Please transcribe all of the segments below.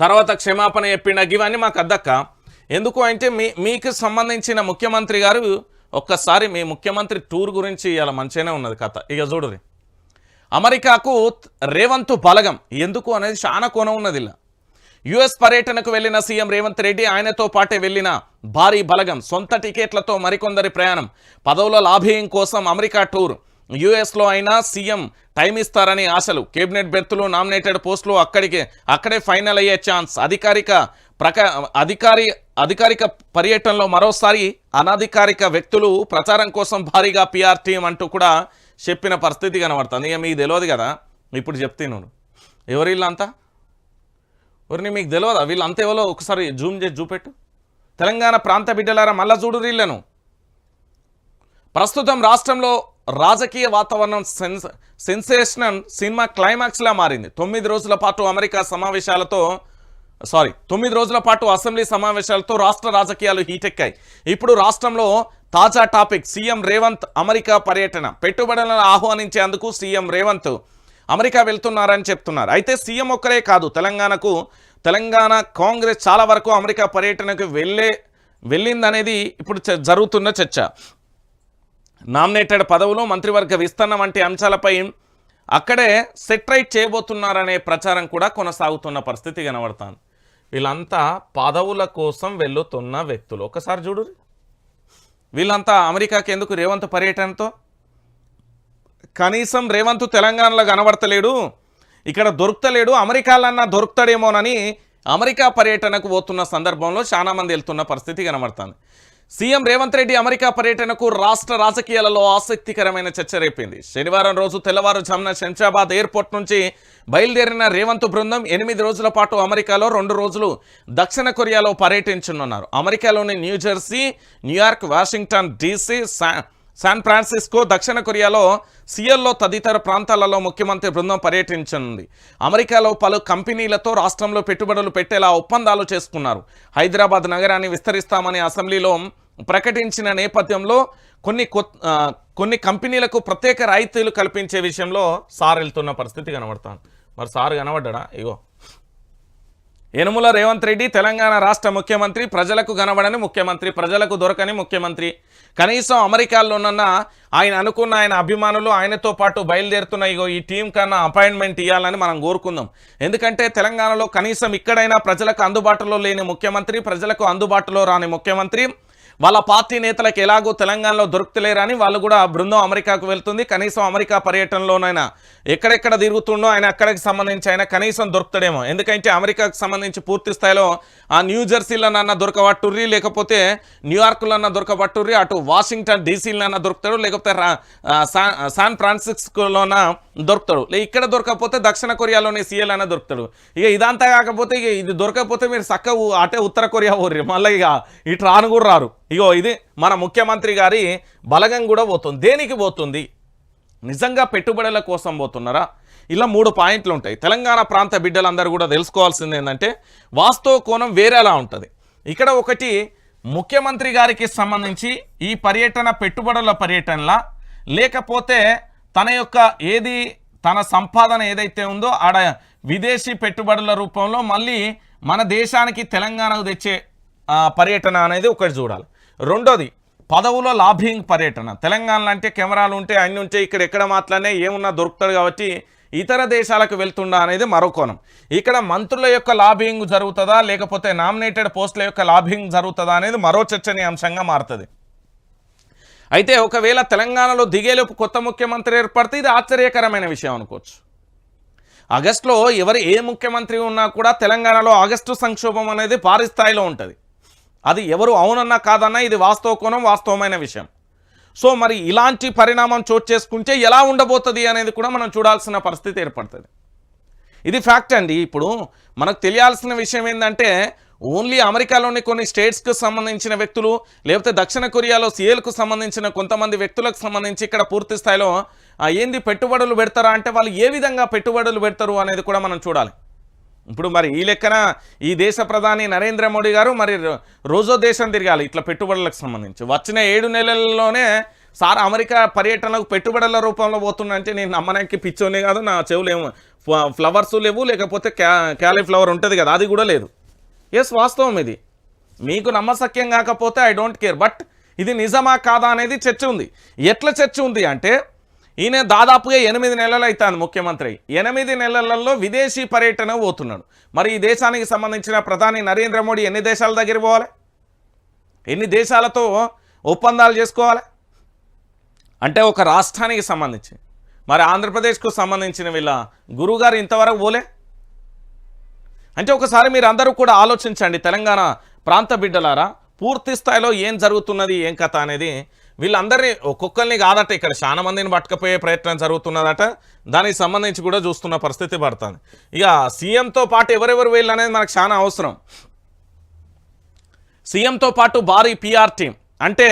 తర్వాత క్షమాపణ చెప్పిన ఇవన్నీ మాకు అద్దక్క. ఎందుకు అంటే మీ మీకు సంబంధించిన ముఖ్యమంత్రి గారు ఒక్కసారి మీ ముఖ్యమంత్రి టూర్ గురించి ఇలా మంచిగానే ఉన్నది కథ. ఇక చూడరి అమెరికాకు రేవంత్ బలగం. ఎందుకు అనేది చాలా కోణం ఉన్నది ఇలా. యుఎస్ పర్యటనకు వెళ్ళిన సీఎం రేవంత్ రెడ్డి ఆయనతో పాటే వెళ్ళిన భారీ బలగం. సొంత టికెట్లతో మరికొందరి ప్రయాణం. పదవుల లాభ్యం కోసం అమెరికా టూర్. యుఎస్లో అయినా సీఎం టైం ఇస్తారని ఆశలు. కేబినెట్ బెర్తులు నామినేటెడ్ పోస్టులు అక్కడికి అక్కడే ఫైనల్ అయ్యే ఛాన్స్. అధికారిక ప్రక అధికారి అధికారిక పర్యటనలో మరోసారి అనధికారిక వ్యక్తులు ప్రచారం కోసం భారీగా పిఆర్ టీం అంటూ కూడా చెప్పిన పరిస్థితి కనబడుతుంది. ఇక మీకు తెలియదు కదా. ఇప్పుడు చెప్తే నువ్వు ఎవరు వీళ్ళంతా ఎవరిని మీకు తెలియదా వీళ్ళంతా ఎవరో ఒకసారి జూమ్ చేసి చూపెట్టు. తెలంగాణ ప్రాంత బిడ్డలారా మళ్ళా చూడు వీళ్ళను ప్రస్తుతం రాష్ట్రంలో రాజకీయ వాతావరణం సెన్స్ సెన్సేషనల్ సినిమా క్లైమాక్స్లా మారింది. తొమ్మిది రోజుల పాటు అమెరికా సమావేశాలతో సారీ తొమ్మిది రోజుల పాటు అసెంబ్లీ సమావేశాలతో రాష్ట్ర రాజకీయాలు హీటెక్కాయి. ఇప్పుడు రాష్ట్రంలో తాజా టాపిక్ సీఎం రేవంత్ అమెరికా పర్యటన. పెట్టుబడులను ఆహ్వానించేందుకు సీఎం రేవంత్ అమెరికా వెళ్తున్నారని చెప్తున్నారు. అయితే సీఎం ఒక్కరే కాదు తెలంగాణకు తెలంగాణ కాంగ్రెస్ చాలా వరకు అమెరికా పర్యటనకు వెళ్ళే వెళ్ళిందనేది ఇప్పుడు చ- జరుగుతున్న చర్చ. నామినేటెడ్ పదవులు మంత్రివర్గ విస్తరణ వంటి అంశాలపై అక్కడే సెట్రైట్ చేయబోతున్నారనే ప్రచారం కూడా కొనసాగుతున్న పరిస్థితి కనబడుతుంది. వీళ్ళంతా పదవుల కోసం వెళ్తున్న వ్యక్తులు. ఒకసారి చూడు. వీళ్ళంతా అమెరికాకి ఎందుకు రేవంత్ పర్యటనతో? కనీసం రేవంత్ తెలంగాణలో కనబడతలేడు. ఇక్కడ దొరుకుతలేడు. అమెరికాలన్నా దొరుకుతాడేమోనని అమెరికా పర్యటనకు పోతున్న సందర్భంలో చాలా మంది వెళ్తున్న పరిస్థితి కనబడుతుంది. సీఎం రేవంత్ రెడ్డి అమెరికా పర్యటనకు రాష్ట్ర రాజకీయాలలో ఆసక్తికరమైన చర్చ రేపింది. శనివారం రోజు తెల్లవారుజామున శంషాబాద్ ఎయిర్పోర్ట్ నుంచి బయలుదేరిన రేవంత్ బృందం ఎనిమిది రోజుల పాటు అమెరికాలో రెండు రోజులు దక్షిణ కొరియాలో పర్యటించనున్నారు. అమెరికాలోని New Jersey New York Washington DC సా శాన్ ఫ్రాన్సిస్కో దక్షిణ కొరియాలో సియల్లో తదితర ప్రాంతాలలో ముఖ్యమంత్రి బృందం పర్యటించనుంది. అమెరికాలో పలు కంపెనీలతో రాష్ట్రంలో పెట్టుబడులు పెట్టేలా ఒప్పందాలు చేసుకున్నారు. హైదరాబాద్ నగరాన్ని విస్తరిస్తామని అసెంబ్లీలో ప్రకటించిన నేపథ్యంలో కొన్ని కొన్ని కంపెనీలకు ప్రత్యేక రాయితీలు కల్పించే విషయంలో సార్ వెళ్తున్న పరిస్థితి కనబడతాను మరి సార్ కనబడ్డా ఇగో. యనుమల రేవంత్ రెడ్డి తెలంగాణ రాష్ట్ర ముఖ్యమంత్రి ప్రజలకు కనబడని ముఖ్యమంత్రి ప్రజలకు దొరకని ముఖ్యమంత్రి. కనీసం అమెరికాలోనన్న ఆయన అనుకున్న ఆయన అభిమానులు ఆయనతో పాటు బయలుదేరుతున్న ఇగో ఈ టీం కన్నా అపాయింట్మెంట్ ఇవ్వాలని మనం కోరుకుందాం. ఎందుకంటే తెలంగాణలో కనీసం ఇక్కడైనా ప్రజలకు అందుబాటులో లేని ముఖ్యమంత్రి ప్రజలకు అందుబాటులో రాని ముఖ్యమంత్రి వాళ్ళ పార్టీ నేతలకు ఎలాగో తెలంగాణలో దొరుకుతలేరని వాళ్ళు కూడా బృందం అమెరికాకు వెళ్తుంది. కనీసం అమెరికా పర్యటనలోనైనా ఎక్కడెక్కడ తిరుగుతుండో ఆయన అక్కడికి సంబంధించి ఆయన కనీసం దొరుకుతాడేమో. ఎందుకంటే అమెరికాకు సంబంధించి పూర్తి స్థాయిలో ఆ న్యూ జెర్సీలనన్నా దొరకబట్టుర్రి లేకపోతే న్యూయార్క్లన్నా దొరకబట్టుర్రి అటు వాషింగ్టన్ డీసీలన్నా దొరుకుతాడు లేకపోతే సాన్ ఫ్రాన్సిస్కోలోనా శాన్ దొరుకుతాడు. లే ఇక్కడ దొరకకపోతే దక్షిణ కొరియాలోనే సీఎల్ అయినా దొరుకుతాడు. ఇక ఇదంతా కాకపోతే ఇక ఇది దొరకకపోతే మీరు చక్క అటే ఉత్తర కొరియా ఊర్రి మళ్ళీ ఇక ఇటు రాను కూడా రారు. ఇగో ఇది మన ముఖ్యమంత్రి గారి బలగం కూడా పోతుంది. దేనికి పోతుంది? నిజంగా పెట్టుబడుల కోసం పోతున్నారా? ఇలా మూడు పాయింట్లు ఉంటాయి. తెలంగాణ ప్రాంత బిడ్డలందరూ కూడా తెలుసుకోవాల్సింది ఏంటంటే వాస్తవ కోణం వేరేలా ఉంటుంది. ఇక్కడ ఒకటి ముఖ్యమంత్రి గారికి సంబంధించి ఈ పర్యటన పెట్టుబడుల పర్యటనలా లేకపోతే తన యొక్క ఏది తన సంపాదన ఏదైతే ఉందో ఆడ విదేశీ పెట్టుబడుల రూపంలో మళ్ళీ మన దేశానికి తెలంగాణకు తెచ్చే పర్యటన అనేది ఒకటి చూడాలి. రెండోది పదవులో లాభింగ్ పర్యటన. తెలంగాణలో అంటే కెమెరాలు ఉంటే అన్ని ఉంటే ఇక్కడ ఎక్కడ మాట్లాడినా ఏమున్నా దొరుకుతాడు కాబట్టి ఇతర దేశాలకు వెళ్తుండా అనేది మరో కోణం. ఇక్కడ మంత్రుల యొక్క లాబింగ్ జరుగుతుందా లేకపోతే నామినేటెడ్ పోస్టుల యొక్క లాబింగ్ జరుగుతుందా అనేది మరో చర్చనీయాంశంగా మారుతుంది. అయితే ఒకవేళ తెలంగాణలో దిగేలోపు కొత్త ముఖ్యమంత్రి ఏర్పడితే ఇది ఆశ్చర్యకరమైన విషయం అనుకోవచ్చు. ఆగస్టులో ఎవరు ఏ ముఖ్యమంత్రి ఉన్నా కూడా తెలంగాణలో ఆగస్టు సంక్షోభం అనేది భారీ స్థాయిలో ఉంటుంది. అది ఎవరు అవునన్నా కాదన్నా ఇది వాస్తవ కోణం వాస్తవమైన విషయం. సో మరి ఇలాంటి పరిణామం చోటు చేసుకుంటే ఎలా ఉండబోతుంది అనేది కూడా మనం చూడాల్సిన పరిస్థితి ఏర్పడుతుంది. ఇది ఫ్యాక్ట్ అండి. ఇప్పుడు మనకు తెలియాల్సిన విషయం ఏంటంటే ఓన్లీ అమెరికాలోని కొన్ని స్టేట్స్కు సంబంధించిన వ్యక్తులు లేకపోతే దక్షిణ కొరియాలో సీఎల్కు సంబంధించిన కొంతమంది వ్యక్తులకు సంబంధించి ఇక్కడ పూర్తి స్థాయిలో ఏంది పెట్టుబడులు పెడతారా అంటే వాళ్ళు ఏ విధంగా పెట్టుబడులు పెడతారు అనేది కూడా మనం చూడాలి. ఇప్పుడు మరి ఈ లెక్కన ఈ దేశ ప్రధాని నరేంద్ర మోడీ గారు మరి రోజో దేశం తిరగాలి ఇట్లా పెట్టుబడులకు సంబంధించి. వచ్చిన ఏడు నెలల్లోనే సార్ అమెరికా పర్యటనకు పెట్టుబడుల రూపంలో పోతుందంటే నేను నమ్మడానికి పిచ్చోనే కాదు నా చెవులు ఏమో ఫ్లవర్స్ లేవు లేకపోతే క్యా క్యాలీఫ్లవర్ ఉంటుంది కదా అది కూడా లేదు. ఎస్ వాస్తవం ఇది. మీకు నమ్మసక్యం కాకపోతే ఐ డోంట్ కేర్ బట్ ఇది నిజమా కాదా అనేది చర్చ ఉంది. ఎట్లా చర్చ ఉంది అంటే ఈయన దాదాపుగా ఎనిమిది నెలలు అవుతాను ముఖ్యమంత్రి. ఎనిమిది నెలలలో విదేశీ పర్యటన పోతున్నాడు. మరి ఈ దేశానికి సంబంధించిన ప్రధాని నరేంద్ర మోడీ ఎన్ని దేశాల దగ్గర పోవాలి? ఎన్ని దేశాలతో ఒప్పందాలు చేసుకోవాలి? అంటే ఒక రాష్ట్రానికి సంబంధించి. మరి ఆంధ్రప్రదేశ్కు సంబంధించిన వీళ్ళ గురువుగారు ఇంతవరకు పోలే? అంటే ఒకసారి మీరు అందరూ కూడా ఆలోచించండి తెలంగాణ ప్రాంత బిడ్డలారా పూర్తి స్థాయిలో ఏం జరుగుతున్నది ఏం కథ అనేది వీళ్ళందరినీ ఒక్కొక్కరిని కాదట ఇక్కడ చాలా మందిని పట్టుకపోయే ప్రయత్నం జరుగుతున్నదట. దానికి సంబంధించి కూడా చూస్తున్న పరిస్థితి పడుతుంది. ఇక సీఎంతో పాటు ఎవరెవరు వీళ్ళు అనేది మనకు చాలా అవసరం. సీఎంతో పాటు భారీ పిఆర్ టీం. అంటే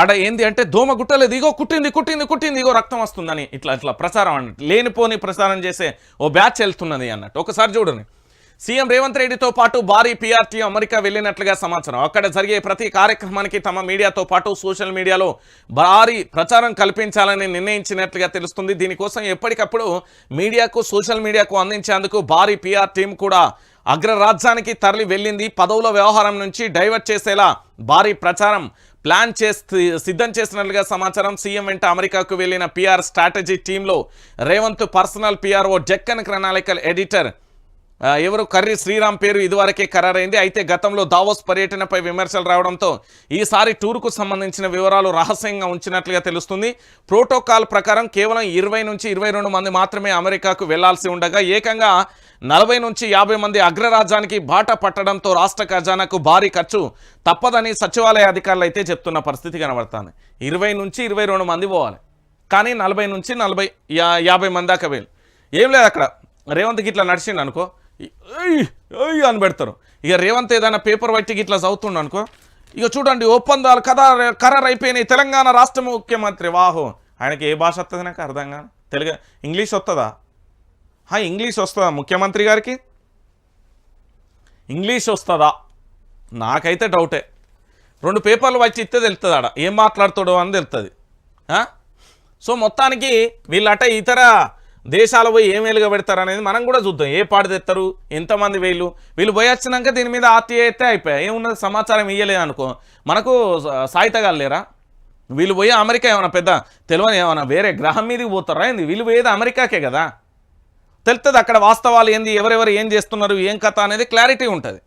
ఆడ ఏంది అంటే దోమ గుట్టలేదు ఇగో కుట్టింది కుట్టింది కుట్టింది ఇగో రక్తం వస్తుందని ఇట్లా ఇట్లా ప్రచారం అన్నట్టు. లేనిపోని ప్రచారం చేసే ఓ బ్యాచ్ వెళ్తున్నది అన్నట్టు. ఒకసారి చూడండి. సీఎం రేవంత్ రెడ్డితో పాటు భారీ పీఆర్టీ అమెరికా వెళ్ళినట్లుగా సమాచారం. అక్కడ జరిగే ప్రతి కార్యక్రమానికి తమ మీడియాతో పాటు సోషల్ మీడియాలో భారీ ప్రచారం కల్పించాలని నిర్ణయించినట్లుగా తెలుస్తుంది. దీనికోసం ఎప్పటికప్పుడు మీడియాకు సోషల్ మీడియాకు అందించేందుకు భారీ పీఆర్ టీం కూడా అగ్రరాజ్యానికి తరలి వెళ్ళింది. పదవుల వ్యవహారం నుంచి డైవర్ట్ చేసేలా భారీ ప్రచారం ప్లాన్ చేసి సిద్ధం చేసినట్లుగా సమాచారం. సీఎం వెంట అమెరికాకు వెళ్ళిన పిఆర్ స్ట్రాటజీ టీంలో Revanth personal PRO Deccan chronicle editor ఎవరు? కర్రీ శ్రీరామ్ పేరు ఇదివరకే ఖరారైంది. అయితే గతంలో దావోస్ పర్యటనపై విమర్శలు రావడంతో ఈసారి టూర్కు సంబంధించిన వివరాలు రహస్యంగా ఉంచినట్లుగా తెలుస్తుంది. ప్రోటోకాల్ ప్రకారం కేవలం ఇరవై నుంచి ఇరవై రెండు మంది మాత్రమే అమెరికాకు వెళ్ళాల్సి ఉండగా ఏకంగా నలభై నుంచి యాభై మంది అగ్రరాజ్యానికి బాట పట్టడంతో రాష్ట్ర ఖజానాకు భారీ ఖర్చు తప్పదని సచివాలయ అధికారులు అయితే చెప్తున్న పరిస్థితి కనబడుతుంది. ఇరవై నుంచి ఇరవై రెండు మంది పోవాలి. కానీ నలభై నుంచి నలభై యాభై మంది దాకా వేలు ఏం లేదు అక్కడ. రేవంత్కి ఇట్లా నడిచిండు అనుకో. అని పెడతారు. ఇక రేవంత్ ఏదైనా పేపర్ వైట్ ఇట్లా చదువుతుండు అనుకో. ఇక చూడండి ఒప్పందాలు కథ ఖరారు అయిపోయినాయి తెలంగాణ రాష్ట్ర ముఖ్యమంత్రి వాహో. ఆయనకి ఏ భాష వస్తుంది నాకు అర్థం కాదు. తెలుగు ఇంగ్లీష్ వస్తుందా ఇంగ్లీష్ వస్తుందా ముఖ్యమంత్రి గారికి? ఇంగ్లీష్ వస్తుందా? నాకైతే డౌటే రెండు పేపర్లు వచ్చి ఇస్తే తెలుస్తుంది ఆడ ఏం మాట్లాడుతాడో అని తెలుస్తుంది సో మొత్తానికి వీళ్ళట ఇతర దేశాలు పోయి ఏం వెలుగా పెడతారు అనేది మనం కూడా చూద్దాం. ఏ పాడు తెస్తారు ఎంతమంది వీళ్ళు? వీళ్ళు పోయి వచ్చినాక దీని మీద ఆర్టీఐ అయితే అయిపోయాయి ఏమున్నది సమాచారం ఇయ్యలేదు అనుకో. మనకు సాయితగాలు లేరా? వీళ్ళు పోయి అమెరికా ఏమైనా పెద్ద తెలియని ఏమైనా వేరే గ్రహం మీదకి పోతారా ఏంది? వీళ్ళు పోయేది అమెరికాకే కదా. తెలుస్తుంది అక్కడ వాస్తవాలు ఏంది ఎవరెవరు ఏం చేస్తున్నారు ఏం కథ అనేది క్లారిటీ ఉంటుంది.